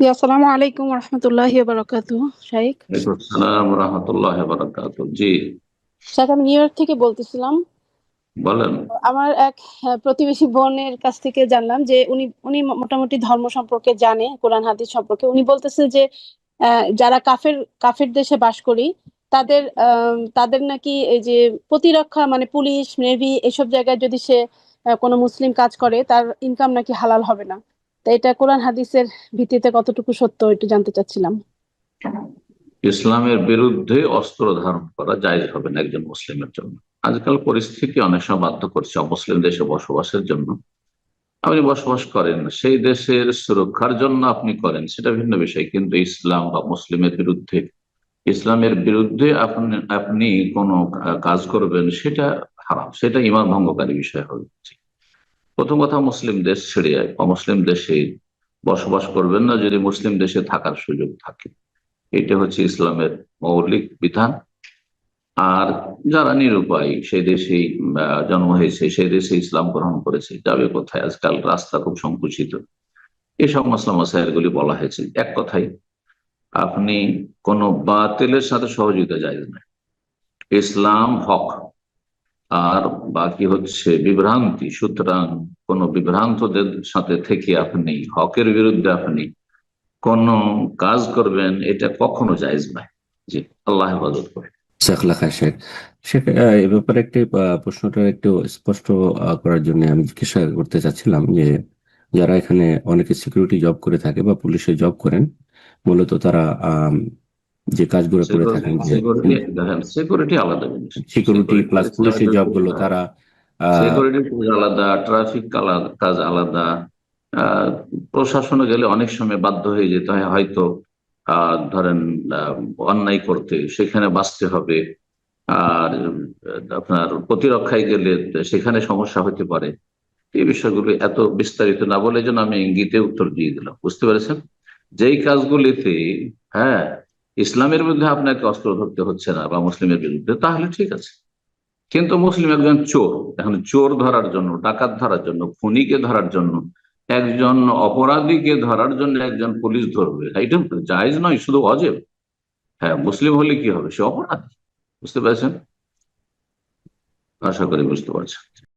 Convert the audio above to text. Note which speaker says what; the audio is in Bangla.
Speaker 1: আসসালামু আলাইকুম রহমতুল্লাহি বারাকাতু শাইখ?
Speaker 2: সালাম রহমতুল্লাহ বারাকাত জি।
Speaker 1: শাইখ আমি নিউ ইয়র্ক থেকে বলতেছিলাম।
Speaker 2: বলেন।
Speaker 1: আমার এক প্রতিবেশী বোনের কাছ থেকে জানলাম যে উনি উনি মোটামুটি ধর্ম সম্পর্কে জানে কোরআন হাদিস সম্পর্কে। উনি বলতেছে যে আহ, যারা কাফের কাফের দেশে বাস করি তাদের তাদের নাকি এই যে প্রতিরক্ষা মানে পুলিশ নেভি এসব জায়গায় যদি সে কোনো মুসলিম কাজ করে তার ইনকাম নাকি হালাল হবে না। তো এটা কোরআন হাদিসের ভিত্তিতে কতটুকু সত্য একটু জানতে চাচ্ছিলাম।
Speaker 2: ইসলামের বিরুদ্ধে অস্ত্র ধারণ করা জায়জ হবে না একজন মুসলিমের জন্য। আজকাল পরিস্থিতি অনেক সময় বাধ্য করছে অমুসলিম দেশে বসবাসের জন্য। আপনি বসবাস করেন, সেই দেশের সুরক্ষার জন্য আপনি করেন, সেটা ভিন্ন বিষয়। কিন্তু ইসলাম বা মুসলিমের বিরুদ্ধে, ইসলামের বিরুদ্ধে আপনি আপনি কোনো কাজ করবেন, সেটা হারাম, সেটা ইমান ভঙ্গকারী বিষয় হয়ে প্রথম কথা, মুসলিম দেশ ছেড়ে যায় অমুসলিম দেশে বসবাস করবেন না যদি মুসলিম দেশে থাকার সুযোগ থাকে। এটা হচ্ছে ইসলামের মৌলিক বিধান। আর যারা নিরুপায়, সেই দেশেই জন্ম হয়েছে, সেই দেশে ইসলাম গ্রহণ করেছে, যাবে কোথায়? আজকাল রাস্তা খুব সংকুচিত। এসব মাসলাম মাসাইলগুলি বলা হয়েছে। এক কথাই আপনি কোনো বাতিলের সাথে সহযোগিতা যায় না। ইসলাম হক। আর বাকি হচ্ছে বিভ্রান্তি। সুতরাং কোনো বিভ্রান্তদের সাথে থেকে আপনি, হকের বিরুদ্ধে আপনি কোন কাজ করবেন, এটা কখনো জায়েজ নয়। জি, আল্লাহ হেফাজত করে
Speaker 3: এ ব্যাপারে একটি প্রশ্নটা একটু স্পষ্ট করার জন্য আমি জিজ্ঞাসা করতে চাচ্ছিলাম যে, যারা এখানে অনেকে সিকিউরিটি জব করে থাকে বা পুলিশে জব করেন, মূলত তারা যে কাজগুলো করে থাকেন
Speaker 2: সিকিউরিটি আলাদা
Speaker 3: সিকিউরিটি প্লাস পুলিশের জবগুলো তারা
Speaker 2: সিকিউরিটি আলাদা ট্রাফিক কাজ আলাদা প্রশাসনে গেলে অনেক সময় বাধ্য হয়ে যেতে হয় হয়তো ধরেন অন্যায় করতে সেখানে বাঁচতে হবে। আর আপনার প্রতিরক্ষায় গেলে সেখানে সমস্যা হতে পারে। এই বিষয়গুলো এত বিস্তারিত না বলে যেন আমি ইঙ্গিতে উত্তর দিয়ে দিলাম। বুঝতে পেরেছেন? যেই কাজগুলিতে হ্যাঁ ইসলামের বিরুদ্ধে আপনাকে অস্ত্র ধরতে হচ্ছে না বা মুসলিমের বিরুদ্ধে, তাহলে ঠিক আছে। কিন্তু মুসলিম একজন চোর, এখন চোর ধরার জন্য, ডাকাত ধরার জন্য, খুনিকে ধরার জন্য, একজন অপরাধীকে ধরার জন্য একজন পুলিশ ধরবে, এটা জায়েজ নয়, শুধু অজেব। হ্যাঁ মুসলিম হলে কি হবে? সে অপরাধী। বুঝতে পারছেন? আশা করি বুঝতে পারছেন।